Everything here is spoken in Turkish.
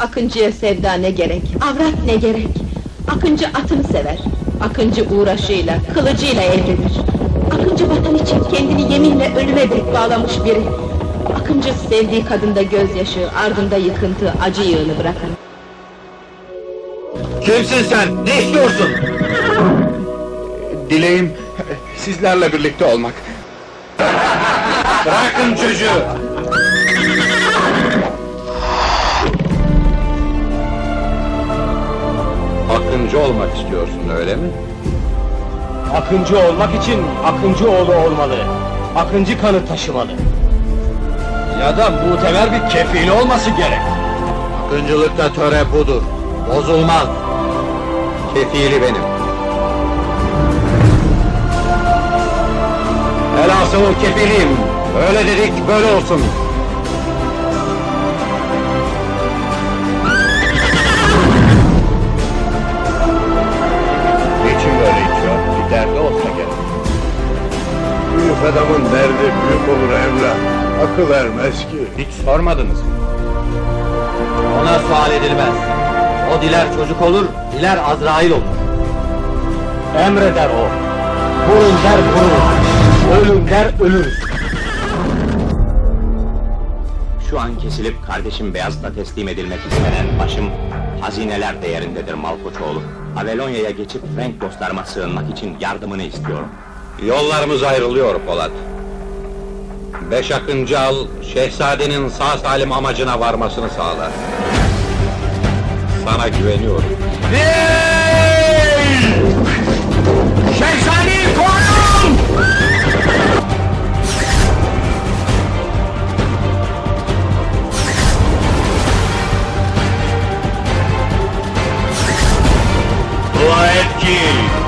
Akıncı'ya sevda ne gerek, avrat ne gerek? Akıncı atını sever. Akıncı uğraşıyla, kılıcıyla evlenir. Akıncı vatan için kendini yeminle ölüme dek bağlamış biri. Akıncı sevdiği kadında gözyaşı, ardında yıkıntı, acı yığını bırakır. Kimsin sen? Ne istiyorsun? Dileğim sizlerle birlikte olmak. Bırakın çocuğu! Akıncı olmak istiyorsun öyle mi? Akıncı olmak için Akıncı oğlu olmalı. Akıncı kanı taşımalı. Ya da muteber bir kefili olması gerek. Akıncılıkta töre budur. Bozulmaz. Kefili benim. Elhasıl kefiliyim. Öyle dedik, böyle olsun. Niçin böyle içiyor? Bir derdi olsa gerek. Büyük adamın derdi büyük olur evlat. Akıl ermez ki. Hiç sormadınız mı? Ona sual edilmez. O diler çocuk olur, diler Azrail olur. Emreder o. Vurun der vurur. Ölün der ölürüz. Şu an kesilip kardeşim Beyazıt'a teslim edilmek istenen başım hazineler değerindedir Malkoçoğlu. Avelonya'ya geçip renk dostlarıma sığınmak için yardımını istiyorum. Yollarımız ayrılıyor Polat. Beş Akıncı al, şehzadenin sağ salim amacına varmasını sağlar. Sana güveniyorum. Şehzadeyi korun! Kid.